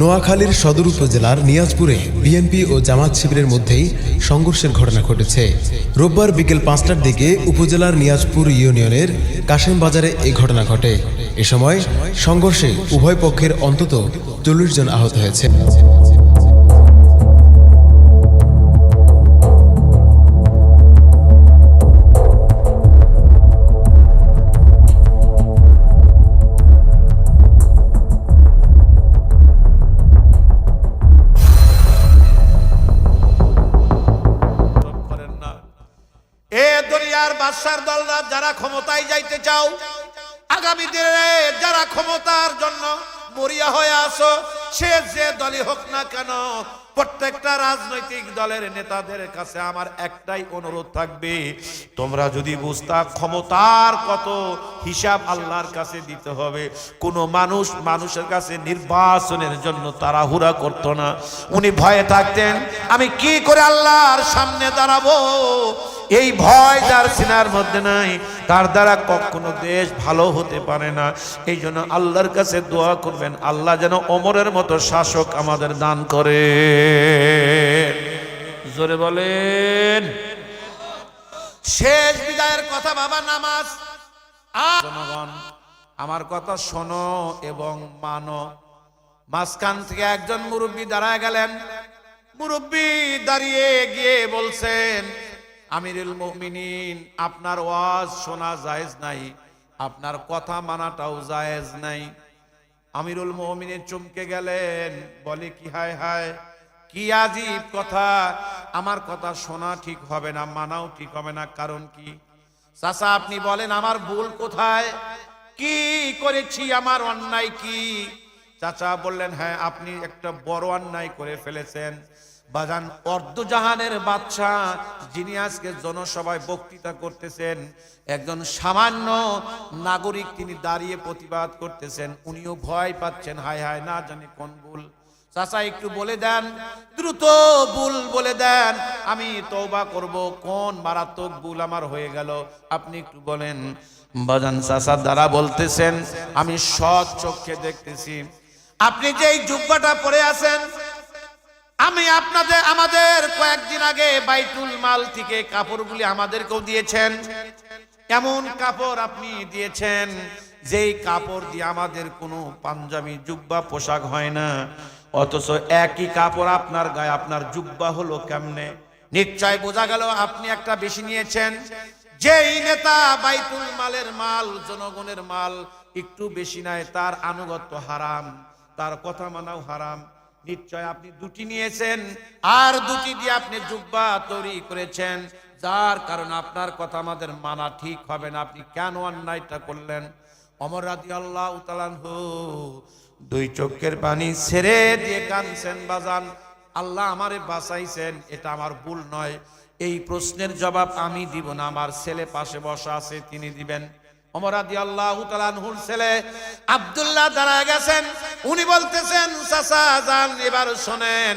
নোয়াখালীর সদর উপজেলার নিয়াজপুরে বিএনপি ও জামাত শিবিরের মধ্যেই সংঘর্ষের ঘটনা ঘটেছে। রোববার বিকেল পাঁচটার দিকে উপজেলার নিয়াজপুর ইউনিয়নের কাশেম বাজারে এই ঘটনা ঘটে। এ সময় সংঘর্ষে উভয় পক্ষের অন্তত চল্লিশ জন আহত হয়েছে। দুনিয়ার বাদশার দলরা যারা ক্ষমতায় যাইতে চাও, আগামী দিনে যারা ক্ষমতার জন্য মরিয়া হয়ে আসো সে যে দলই হোক না কেন, প্রত্যেকটা রাজনৈতিক দলের নেতাদের কাছে আমার একটাই অনুরোধ থাকবে, তোমরা যদি বুঝতা ক্ষমতার কত হিসাব আল্লাহর কাছে দিতে হবে, কোনো মানুষ মানুষের কাছে নির্বাচনের জন্য তাড়াহুড়া করতো না। উনি ভয়ে থাকতেন, আমি কি করে আল্লাহর সামনে দাঁড়াবো? এই ভয় যার সিনার মধ্যে নাই, তার দ্বারা কখনো দেশ ভালো হতে পারে না। এই জন্য আল্লাহর কাছে দোয়া করবেন, আল্লাহ যেন অমরের মতো শাসক আমাদের দান করে। জোরে বলেন। শেষ বিদায়ের কথা বাবা, নামাজ। জনগণ, আমার কথা শোনো এবং মানো। মাঝখান থেকে একজন মুরব্বী দাঁড়ায় গেলেন। মুরব্বী দাঁড়িয়ে গিয়ে বলছেন আমিরুল মুমিনিন, আপনার ওয়াজ শোনা জায়েজ নাই, আপনার কথা মানাটাও জায়েজ নাই। আমিরুল মুমিনের চমকে গেলেন, বলে কি হায় হায়, কি আজীব কথা, আমার কথা শোনা ঠিক হবে না, মানাও ঠিক হবে না, কারণ কি? চাচা, আপনি বলেন, আমার ভুল কোথায়? কি করেছি, আমার অন্যায় কি? চাচা বললেন হ্যাঁ আপনি একটা বড় অন্যায় করে ফেলেছেন। বাজান অর্ধজাহানের বাদশা যিনি আজকে জনসভায় বক্তৃতা করতেছেন, একজন সামান্য নাগরিক তিনি দাঁড়িয়ে প্রতিবাদ করতেছেন, উনিও ভয় পাচ্ছেন, হায় হায়, না জানি কোন ভুল। চাচা, একটু বলে দেন, দ্রুত ভুল বলে দেন, আমি তওবা করব, কোন মারাত্মক ভুল আমার হয়ে গেল, আপনি একটু বলেন। বাজান চাচা দ্বারা বলতেছেন, আমি সৎ চোখে দেখতেছি। আপনি যেই জুব্বাটা পড়ে আছেন আমি আপনাদের, আমাদের কয়েকদিন আগে বাইতুল মাল থেকে কাপড়গুলি আমাদেরকেও দিয়েছেন। এমন কাপড় আপনি দিয়েছেন? যেই কাপড় দিয়ে আমাদের কোনো পাঞ্জাবি, জুব্বা, পোশাক হয় না। অথচ একই কাপড় আপনার গায়ে, আপনার জুব্বা হলো কেমনে? নিশ্চয় বোঝা গেল আপনি একটা বেশি নিয়েছেন। যেই নেতা বাইতুল মালের মাল, জনগণের মাল একটু বেশি নেয়, তার আনুগত্য হারাম, তার কথা মানাও হারাম। নিশ্চয় আপনি দুটি নিয়েছেন, আর দুটি দিয়ে আপনি জুব্বা তৈরি করেছেন। যার কারণে আপনার কথা আমাদের মানা ঠিক হবে না। আপনি কেন অন্যায়টা করলেন? অমর রাদি আল্লাহ দুই চোখের পানি ছেড়ে দিয়ে কানছেন বাজান। আল্লাহ আমারে বাঁচাইছেন, এটা আমার ভুল নয়। এই প্রশ্নের জবাব আমি দিব না, আমার ছেলে পাশে বসা আছে, তিনি দিবেন। অমরাদি আল্লাহ তালানহুর ছেলে আব্দুল্লাহ দাঁড়ায় গেছেন। উনি বলতেছেন, চাচা, যান, এবার শোনেন।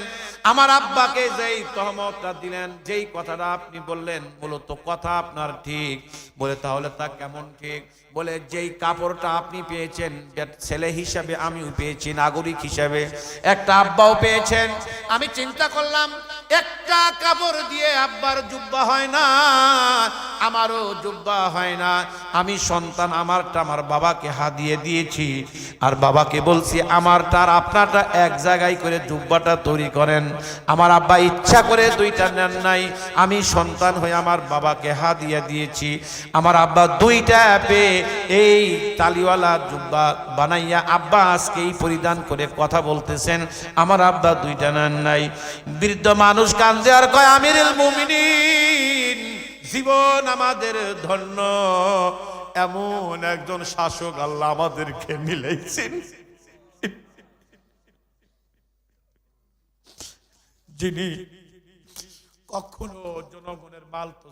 আমার আব্বাকে যেই তহমতটা দিলেন, যেই কথাটা আপনি বললেন, মূলত কথা আপনার ঠিক। বলে, তাহলে তা কেমন ঠিক? বলে, যেই কাপড়টা আপনি পেয়েছেন ছেলে হিসাবে আমিও পেয়েছি, নাগরিক হিসাবে। একটা আব্বাও পেয়েছেন। আমি চিন্তা করলাম একটা কাপড় দিয়ে আব্বার জুব্বা হয় না, আমারও জুব্বা হয় না। আমি সন্তান, আমারটা আমার বাবাকে হাদিয়ে দিয়েছি। আর বাবাকে বলছি, আমারটা আর আপনারটা এক জায়গায় করে জুব্বাটা তৈরি করেন। আমার আব্বা ইচ্ছা করে দুইটা নেন নাই। আমি সন্তান হয়ে আমার বাবাকে হাদিয়ে দিয়েছি। আমার আব্বা দুইটা পেয়ে এই তালিওয়ালা জুব্বা বানাইয়া আব্বা আজকেই পরিধান করে কথা বলতেছেন। আমার আব্বা দুইটা নেন নাই। বৃদ্ধ মানুষ কান্দে আর কয় মুমিনিন, জীবন আমাদের ধন্য। এমন একজন শাসক আল্লাহ আমাদেরকে মিলেছেন যিনি কখনো জনগণের মাল তো